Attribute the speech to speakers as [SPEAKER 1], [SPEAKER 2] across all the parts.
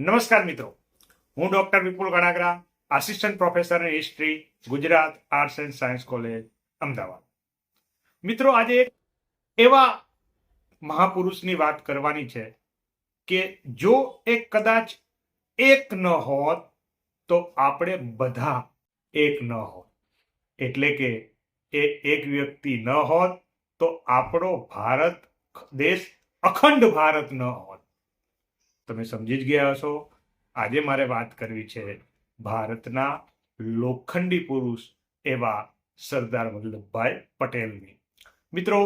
[SPEAKER 1] નમસ્કાર મિત્રો. હું doctor Vipul Ganagara assistant professor in history Gujarat arts and science college Ahmedabad. મિત્રો, આજે એક એવા મહાપુરુષની વાત કરવાની છે કે જો એક કદાચ એક ન હોત, તો આપણે બધા એક ન હોત. એટલે કે એ એક વ્યક્તિ ન હોત, તો આપણો ભારત દેશ અખંડ ભારત ન હોત. તમે સમજી જ ગયા હશો. આજે મારે વાત કરવી છે ભારતના લોખંડી પુરુષ એવા સરદાર વલ્લભભાઈ પટેલની. મિત્રો,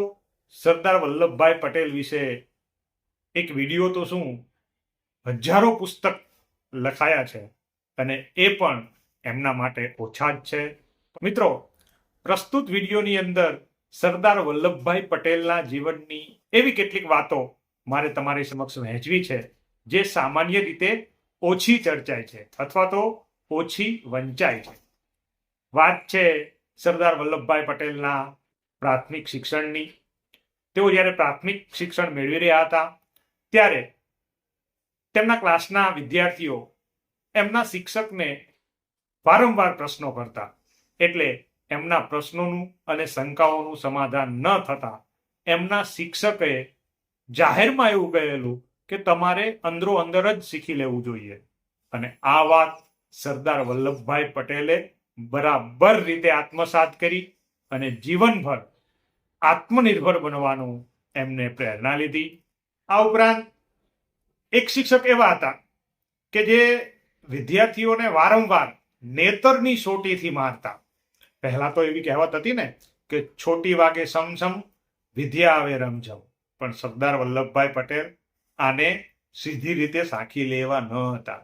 [SPEAKER 1] સરદાર વલ્લભભાઈ પટેલ વિશે એક વીડિયો તો શું? હજારો પુસ્તક લખાયા છે અને એ પણ એમના માટે ઓછા જ છે. મિત્રો, પ્રસ્તુત વિડીયોની અંદર સરદાર વલ્લભભાઈ પટેલના જીવનની એવી કેટલીક વાતો મારે તમારી સમક્ષ વહેંચવી છે. જે સામાન્ય રીતે ઓછી ચર્ચાય છે અથવા તો ઓછી વંચાય છે. વાત છે સરદાર વલ્લભભાઈ પટેલના પ્રાથમિક શિક્ષણની. તેઓ જ્યારે પ્રાથમિક શિક્ષણ મેળવી રહ્યા હતા, ત્યારે તેમના ક્લાસના વિદ્યાર્થીઓ એમના શિક્ષકને વારંવાર પ્રશ્નો કરતા, એટલે એમના પ્રશ્નોનું અને શંકાઓનું સમાધાન ન થતા એમના શિક્ષકે જાહેરમાં એવું કહેલું કે તમારે અંદરો અંદર જ શીખી લેવું જોઈએ. અને આ વાત સરદાર વલ્લભભાઈ પટેલે બરાબર રીતે આત્મસાત કરી અને જીવનભર આત્મનિર્ભર બનવાનું એમને પ્રેરણા લીધી. આ ઉપરાંત એક શિક્ષક એવા હતા કે જે વિદ્યાર્થીઓને વારંવાર નેતરની સોટીથી મારતા. પહેલા તો એવી કહેવત હતી ને કે છોટી વાગે સમસમ વિદ્યા આવે રમઝમ પણ સરદાર વલ્લભભાઈ પટેલ આને સીધી રીતે સાખી લેવા ન હતા.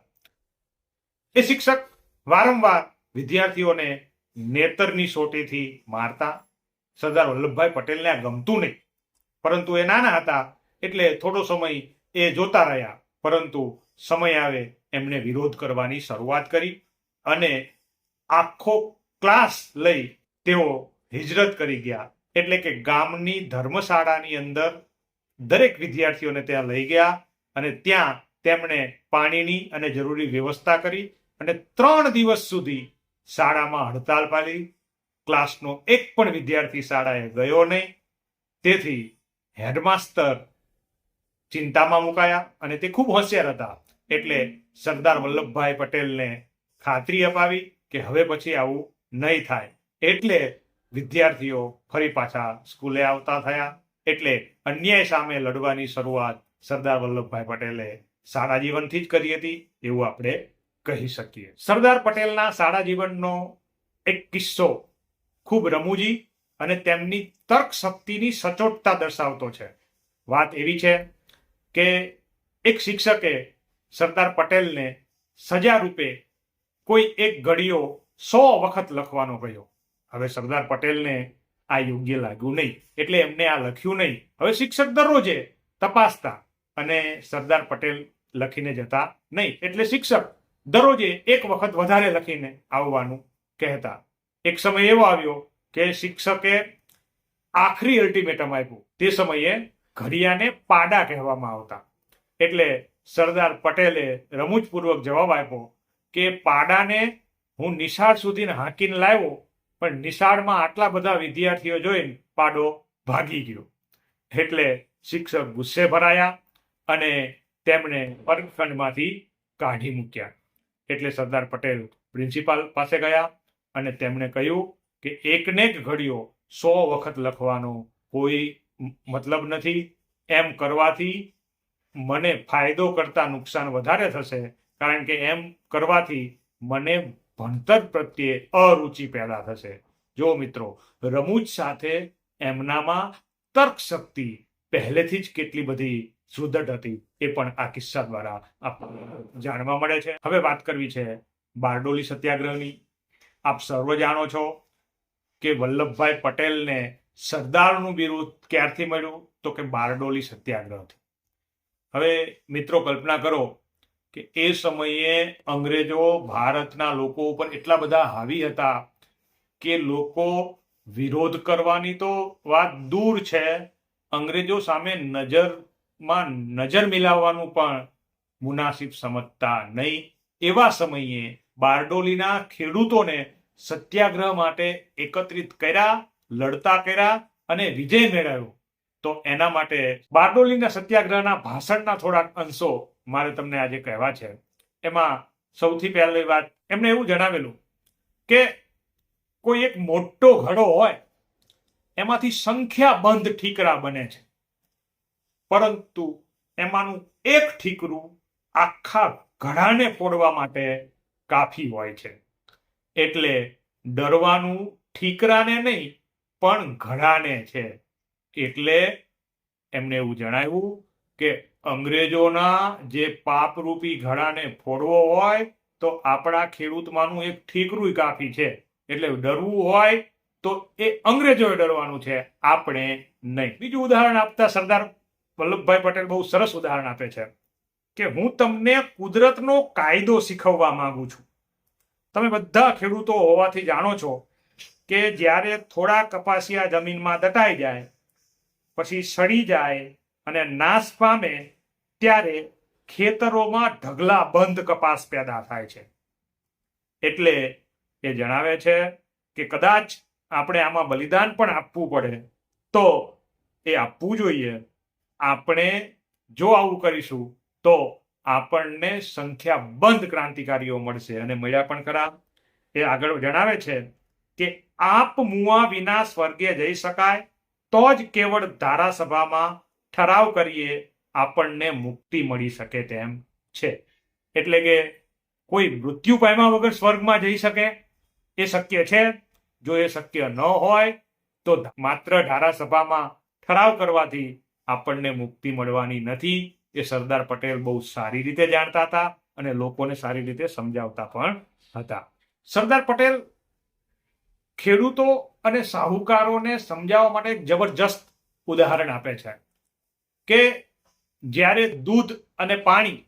[SPEAKER 1] એ શિક્ષક વારંવાર વિદ્યાર્થીઓને નેતરની સોટેથી મારતા, સરદાર વલ્લભભાઈ પટેલને આ ગમતું નહીં. પરંતુ એ નાના હતા એટલે થોડો સમય એ જોતા રહ્યા, પરંતુ સમય આવે એમણે વિરોધ કરવાની શરૂઆત કરી અને આખો ક્લાસ લઈ તેઓ હિજરત કરી ગયા. એટલે કે ગામની ધર્મશાળાની અંદર દરેક વિદ્યાર્થીઓને ત્યાં લઈ ગયા અને ત્યાં તેમણે પાણીની અને જરૂરી વ્યવસ્થા કરી અને ત્રણ દિવસ સુધી શાળામાં હડતાલ પાડી. ક્લાસનો એક પણ વિદ્યાર્થી શાળાએ ગયો નહીં. તેથી હેડમાસ્ટર ચિંતામાં મુકાયા અને તે ખૂબ હોશિયાર હતા. એટલે સરદાર વલ્લભભાઈ પટેલને ખાતરી અપાવી કે હવે પછી આવું નહીં થાય. એટલે વિદ્યાર્થીઓ ફરી પાછા સ્કૂલે આવતા થયા. એટલે અન્યાય સામે લડવાની શરૂઆત સરદાર વલ્લભભાઈ પટેલે શાળા જીવનથી જ કરી હતી, એવું આપણે કહી શકીએ. સરદાર પટેલના શાળા જીવનનો એક કિસ્સો ખૂબ રમૂજી અને તેમની તર્ક શક્તિની સચોટતા દર્શાવતો છે. વાત એવી છે કે એક શિક્ષકે સરદાર પટેલને સજા રૂપે કોઈ એક ઘડીઓ સો વખત લખવાનો કહ્યો. હવે સરદાર પટેલને આ યોગ્ય લાગ્યું નહીં. એટલે એમને આ લખ્યું નહીં. હવે શિક્ષક દરરોજે તપાસતા અને સરદાર પટેલ લખીને જતા નહીં. એટલે શિક્ષક દરરોજે એક વખત વધારે લખીને આવવાનું કહેતા. એક સમય એવો આવ્યો કે શિક્ષકે આખરી અલ્ટિમેટમ આપ્યું. તે સમયે ઘડિયાને પાડા કહેવામાં આવતા. એટલે સરદાર પટેલે રમૂજપૂર્વક જવાબ આપ્યો કે પાડાને હું નિશાળ સુધીને હાંકીને લાવ્યો પણ નિશાળમાં આટલા બધા વિદ્યાર્થીઓ જોઈને પાડો ભાગી ગયો. એટલે શિક્ષક ગુસ્સે ભરાયા અને તેમણે વર્ગખંડમાંથી કાઢી મૂક્યા. એટલે સરદાર પટેલ પ્રિન્સિપાલ પાસે ગયા અને તેમણે કહ્યું કે એકને જ ઘડીઓ સો વખત લખવાનો કોઈ મતલબ નથી. એમ કરવાથી મને ફાયદો કરતાં નુકસાન વધારે થશે, કારણ કે એમ કરવાથી મને ભણતર પ્રત્યે અરુચિ પેદા થશે. જો મિત્રો, રમૂજ સાથે એમનામાં તર્ક શક્તિ પહેલેથી જ કેટલી બધી સુદૃઢ હતી એ પણ આ કિસ્સા દ્વારા જાણવા મળે છે. હવે વાત કરવી છે બારડોલી સત્યાગ્રહની. આપ સર્વ જાણો છો કે વલ્લભભાઈ પટેલને સરદારનું બિરુદ ક્યારથી મળ્યું? તો કે બારડોલી સત્યાગ્રહથી. હવે મિત્રો, કલ્પના કરો કે એ સમયે અંગ્રેજો ભારતના લોકો ઉપર એટલા બધા હાવી હતા કે લોકો વિરોધ કરવાની તો વાત દૂર છે, અંગ્રેજો સામે નજરમાં નજર મિલાવવાનું પણ મુનાસિબ સમજતા નહીં. એવા સમયે બારડોલીના ખેડૂતોને સત્યાગ્રહ માટે એકત્રિત કર્યા, લડતા કર્યા અને વિજય મેળવ્યો. તો એના માટે બારડોલીના સત્યાગ્રહના ભાષણના થોડાક અંશો મારે તમને આજે કહેવા છે. એમાં સૌથી પહેલી વાત એમણે એવું જણાવેલું કે કોઈ એક મોટો ઘડો હોય, એમાંથી સંખ્યાબંધ ઠીકરા બને છે. પરંતુ એમાંનું એક ઠીકરું આખા ઘડાને ફોડવા માટે કાફી હોય છે. એટલે ડરવાનું ઠીકરાને નહીં, પણ ઘડાને છે. એટલે એમને એવું જણાવ્યું કે અંગ્રેજોના જે પાપરૂપી ઘડાને ફોડવો હોય તો આપણા ખેડૂતમાંનું એક ઠીકરું કાફી છે. એટલે ડરવું હોય તો એ અંગ્રેજોએ ડરવાનું છે. આપણે નહીં. બીજું ઉદાહરણ આપતા સરદાર વલ્લભભાઈ પટેલ બહુ સરસ ઉદાહરણ આપે છે કે હું તમને કુદરતનો કાયદો શીખવવા માંગુ છું. તમે બધા ખેડૂતો હોવાથી જાણો છો કે જ્યારે થોડા કપાસિયા જમીનમાં દટાઈ જાય, પછી સડી જાય અને નાશ પામે ત્યારે ખેતરોમાં ઢગલા બંધ કપાસ પેદા થાય છે. એટલે એ જણાવે છે કે કદાચ આપણે આમાં બલિદાન પણ આપવું પડે, તો એ આપવું જોઈએ. આપણે જો આવું કરીશું, તો આપણને સંખ્યાબંધ ક્રાંતિકારીઓ મળશે. અને મળ્યા પણ ખરા. એ આગળ જણાવે છે કે આપ મુઆ વિના સ્વર્ગે જઈ શકાય, તો જ કેવળ ધારાસભામાં ઠરાવ કરીએ, આપણને મુક્તિ મળી શકે તેમ છે. એટલે કે કોઈ મૃત્યુ પામ્યા વગર સ્વર્ગમાં જઈ શકે, એ શક્ય છે. જો એ શક્ય ન હોય, તો માત્ર ધારાસભામાં ઠરાવ કરવાથી આપણને મુક્તિ મળવાની નથી. એ સરદાર પટેલ બહુ સારી રીતે જાણતા હતા અને લોકોને સારી રીતે સમજાવતા પણ હતા. સરદાર પટેલ ખેડૂતો અને સાહુકારોને સમજાવવા માટે એક જબરજસ્ત ઉદાહરણ આપે છે. કે જ્યારે દૂધ અને પાણી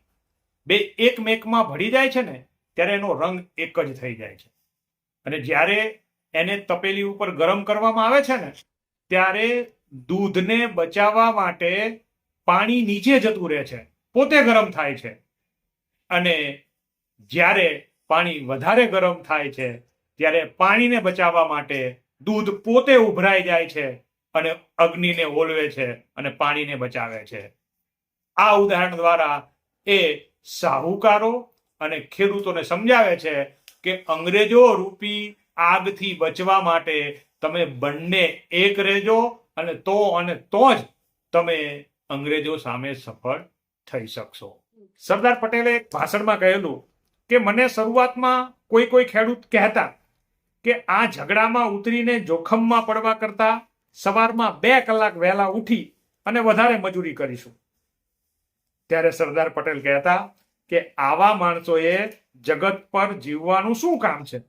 [SPEAKER 1] બે એકમેકમાં ભળી જાય છે ને, ત્યારે એનો રંગ એક જ થઈ જાય છે. અને જ્યારે એને તપેલી ઉપર ગરમ કરવામાં આવે છે ને, ત્યારે દૂધને બચાવવા માટે પાણી નીચે જતું રહે છે, પોતે ગરમ થાય છે. અને જ્યારે પાણી વધારે ગરમ થાય છે, ત્યારે પાણીને બચાવવા માટે દૂધ પોતે ઉભરાઈ જાય છે અને અગ્નિને ઓલવે છે અને પાણીને બચાવે છે. આ ઉદાહરણ દ્વારા એ સાહુકારો અને ખેડૂતોને સમજાવે છે કે અંગ્રેજો રૂપી આગથી બચવા માટે તમે બંને એક રહેજો અને તો અને તો જ તમે અંગ્રેજો સામે સફળ થઈ શકશો. સરદાર પટેલે એક ભાષણમાં કહેલું કે મને શરૂઆતમાં કોઈ કોઈ ખેડૂત કહેતા કે આ ઝઘડામાં ઉતરીને જોખમમાં પડવા કરતા સવારમાં બે કલાક વહેલા ઉઠી અને વધારે મજૂરી કરીશું. ત્યારે સરદાર પટેલ કહેતા કે આવા માણસોએ જગત પર જીવવાનું શું કામ છે?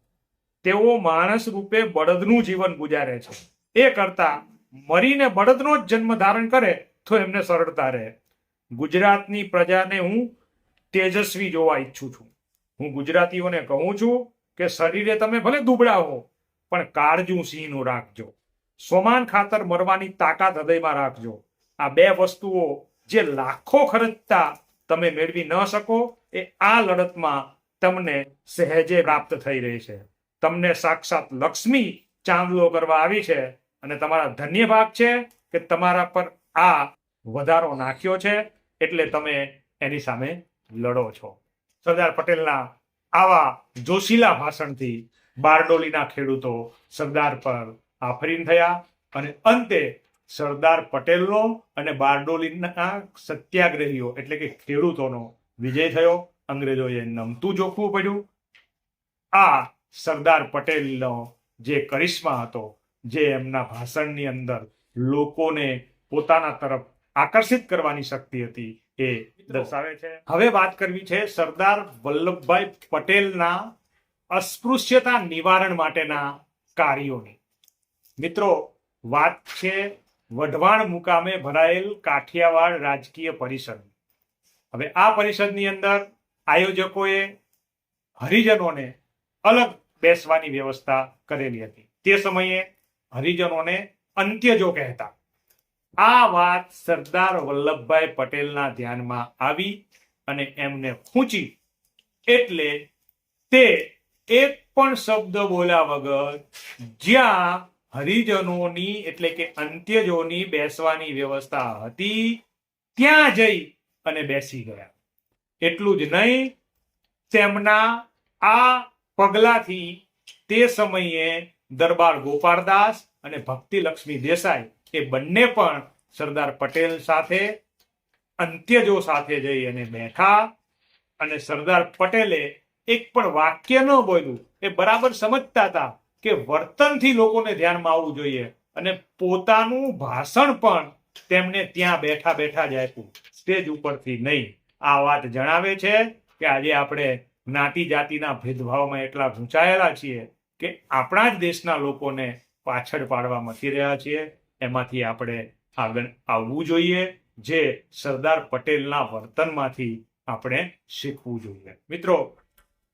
[SPEAKER 1] તેઓ માણસ રૂપે બળદનું જીવન ગુજારે છે. એ કરતા મરીને બળદનો જ જન્મ ધારણ કરે તો એમને સરળતા રહે. ગુજરાતની પ્રજાને હું તેજસ્વી જોવા ઈચ્છું છું. હું ગુજરાતીઓને કહું છું કે શરીરે તમે ભલે દુબળા હો, પણ કાળજું સિંહનું રાખજો. સોમાન ખાતર મરવાની તાકાત હૃદયમાં રાખજો. આ બે વસ્તુઓ જે લાખો ખર્ચતા તમે મેળવી ન શકો, એ આ લડતમાં તમને સહેજે પ્રાપ્ત થઈ રહી છે. તમને સાક્ષાત લક્ષ્મી ચાંદલો કરવા આવી છે અને તમારા ધન્ય ભાગ છે કે તમારા પર આ વધારો નાખ્યો છે એટલે તમે એની સામે લડો છો. સરદાર પટેલના આવા જોશીલા ભાષણથી બારડોલીના ખેડૂતો સરદાર પર આફરીન થયા અને અંતે સરદાર પટેલનો અને બારડોલીના સત્યાગ્રહીઓ એટલે કે ખેડૂતોનો વિજય થયો. અંગ્રેજોએ નમતું જોખવું પડ્યું. આ સરદાર પટેલનો જે કરિશ્મા હતો જે એમના ભાષણની અંદર લોકોને પોતાના તરફ આકર્ષિત કરવાની શક્તિ હતી એ દર્શાવે છે. હવે વાત કરવી છે સરદાર વલ્લભભાઈ પટેલના અસ્પૃશ્યતા નિવારણ માટેના કાર્યોની. મિત્રો, વાત છે વઢવાણ મુકામે ભરાયેલ કાઠિયાવાડ રાજકીય પરિષદ હવે આ પરિષદની અંદર આયોજકોએ હરિજનોને અલગ બેસવાની વ્યવસ્થા કરેલી હતી. તે સમયે હરિજનોને અંત્યજો કહેતા. આ વાત સરદાર વલ્લભભાઈ પટેલના ધ્યાનમાં આવી અને એમને ખૂંચી એટલે તે એક પણ શબ્દ બોલ્યા વગર જ્યાં હરિજનોની એટલે કે અંત્યજોની બેસવાની વ્યવસ્થા હતી. ત્યાં જઈ અને બેસી ગયા. એટલું જ નહીં, તેમના આ પગલાથી તે સમયે દરબાર ગોપાળદાસ અને ભક્તિલક્ષ્મી દેસાઈ એ બંને પણ સરદાર પટેલ સાથે, અંત્યજો સાથે જઈ અને બેઠા અને સરદાર પટેલે એક પણ વાક્ય ન બોલ્યું. એ બરાબર સમજતા હતા. કે વર્તનથી લોકોને ધ્યાનમાં આવવું જોઈએ અને પોતાનું ભાષણ પણ તેમને ત્યાં બેઠા બેઠા જ આપ્યું. સ્ટેજ ઉપરથી નહીં. આ વાત જણાવે છે કે આજે આપણે જ્ઞાતિ જાતિના ભેદભાવમાં એટલા ઘૂંચાયેલા છીએ કે આપણા જ દેશના લોકોને પાછળ પાડવા મથી રહ્યા છીએ. એમાંથી આપણે આગળ આવવું જોઈએ જે સરદાર પટેલના વર્તનમાંથી આપણે શીખવું જોઈએ. મિત્રો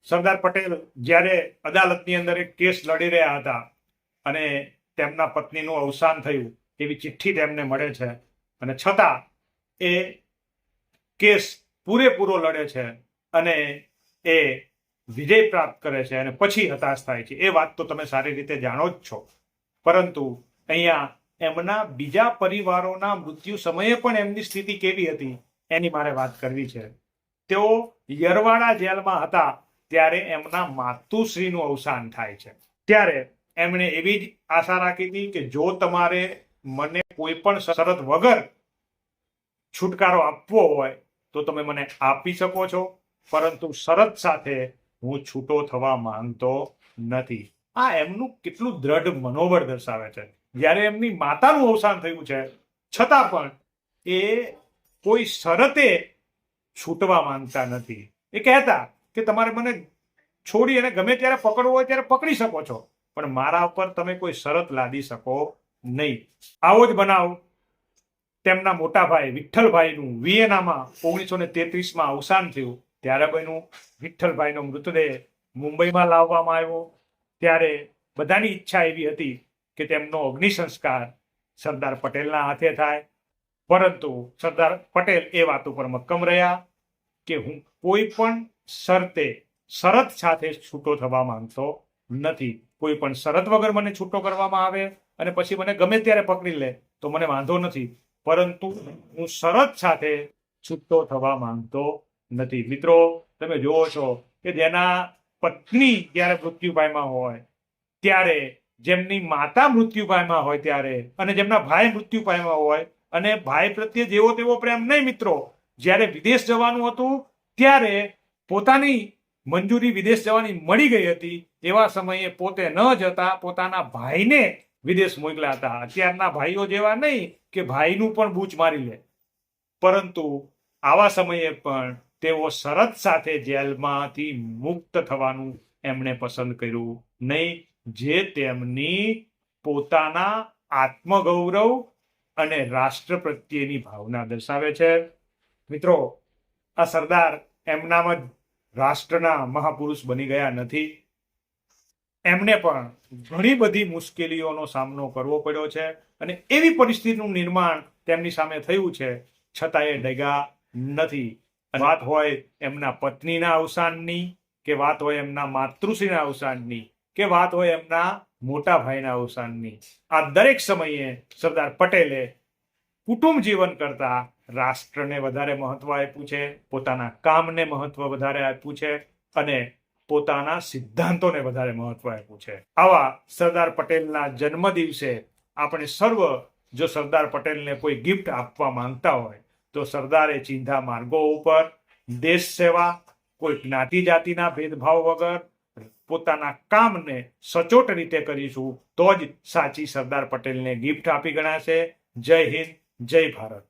[SPEAKER 1] સરદાર પટેલ જ્યારે અદાલતની અંદર એક કેસ લડી રહ્યા હતા અને તેમના પત્નીનું અવસાન થયું, એવી ચિઠ્ઠી તેમને મળે છે. અને છતાં એ કેસ પૂરેપૂરો લડે છે અને એ વિજય પ્રાપ્ત કરે છે અને પછી હતાશ થાય છે. એ વાત તો તમે સારી રીતે જાણો જ છો. પરંતુ અહીંયા એમના બીજા પરિવારોના મૃત્યુ સમયે પણ એમની સ્થિતિ કેવી હતી એની મારે વાત કરવી છે. તેઓ યરવાડા જેલમાં હતા ત્યારે એમના માતુશ્રીનું અવસાન થાય છે. ત્યારે એમણે એવી જ આશા રાખી હતી કે જો તમારે મને કોઈ પણ શરત વગર છુટકારો આપવો હોય, તો તમે મને આપી શકો છો. પરંતુ શરત સાથે હું છૂટો થવા માંગતો નથી. આ એમનું કેટલું દ્રઢ મનોબળ દર્શાવે છે. જ્યારે એમની માતાનું અવસાન થયું છે, છતાં પણ એ કોઈ શરતે છૂટવા માંગતા નથી. એ કહેતા કે તમારે મને છોડી અને ગમે ત્યારે પકડવું હોય ત્યારે પકડી શકો છો. પણ મારા ઉપર તમે કોઈ શરત લાદી શકો નહીં. આવો જ બનાવ. તેમના મોટા ભાઈ વિઠ્ઠલભાઈનું વિયેનામાં ઓગણીસો ને તેત્રીસમાં અવસાન થયું. ત્યારે બન્યું વિઠ્ઠલભાઈનો મૃતદેહ મુંબઈમાં લાવવામાં આવ્યો. ત્યારે બધાની ઈચ્છા એવી હતી કે તેમનો અગ્નિ સંસ્કાર સરદાર પટેલના હાથે થાય. પરંતુ સરદાર પટેલ એ વાત ઉપર મક્કમ રહ્યા કે હું કોઈ પણ શરતે શરત સાથે છૂટો થવા માંગતો નથી. કોઈ પણ શરત વગર મને છૂટો કરવામાં આવે અને પછી મને ગમે ત્યારે પકડી લે, તો મને વાંધો નથી. પરંતુ હું શરત સાથે છૂટો થવા માંગતો નથી. મિત્રો, તમે જુઓ છો કે જેના પત્ની જ્યારે મૃત્યુ પામ્યા હોય, ત્યારે જેમની માતા મૃત્યુ પામ્યા હોય ત્યારે અને જેમના ભાઈ મૃત્યુ પામ્યા હોય અને ભાઈ પ્રત્યે જેવો તેવો પ્રેમ નહીં, મિત્રો. જ્યારે વિદેશ જવાનું હતું, ત્યારે પોતાની મંજૂરી વિદેશ જવાની મળી ગઈ હતી તેવા સમયે પોતે ન જતા પોતાના ભાઈને વિદેશ મોકલ્યા હતા. અત્યારના ભાઈઓ જેવા નહીં કે ભાઈનું પણ બૂચ મારી લે. પરંતુ આવા સમયે પણ તેઓ શરત સાથે જેલમાંથી મુક્ત થવાનું એમણે પસંદ કર્યું નહીં, જે તેમની પોતાના આત્મગૌરવ અને રાષ્ટ્ર પ્રત્યેની ભાવના દર્શાવે છે. મિત્રો, આ સરદાર એમનામાં જ રાષ્ટ્રના મહાપુરુષ બની ગયા નથી. એમને પણ ઘણી બધી મુશ્કેલીઓનો સામનો કરવો પડ્યો છે અને એવી પરિસ્થિતિનું નિર્માણ તેમની સામે થયું છે. છતાં એ ડગા નથી. વાત હોય એમના પત્નીના અવસાનની કે વાત હોય એમના માતૃશ્રીના અવસાનની કે વાત હોય એમના મોટા ભાઈના અવસાનની. આ દરેક સમયે સરદાર પટેલે કુટુંબ જીવન કરતા રાષ્ટ્રને વધારે મહત્વ આપ્યું છે, પોતાના કામને મહત્વ વધારે આપ્યું છે અને પોતાના સિદ્ધાંતોને વધારે મહત્વ આપ્યું છે. આવા સરદાર પટેલના જન્મ દિવસે આપણે સર્વ, જો સરદાર પટેલને કોઈ ગિફ્ટ આપવા માંગતા હોય, તો સરદારે ચિંધા માર્ગો ઉપર, દેશ સેવા, કોઈ જ્ઞાતિ જાતિના ભેદભાવ વગર, પોતાના કામને સચોટ રીતે કરીશું, તો જ સાચી સરદાર પટેલને ગિફ્ટ આપી ગણાશે. જય હિન્દ, જય ભારત.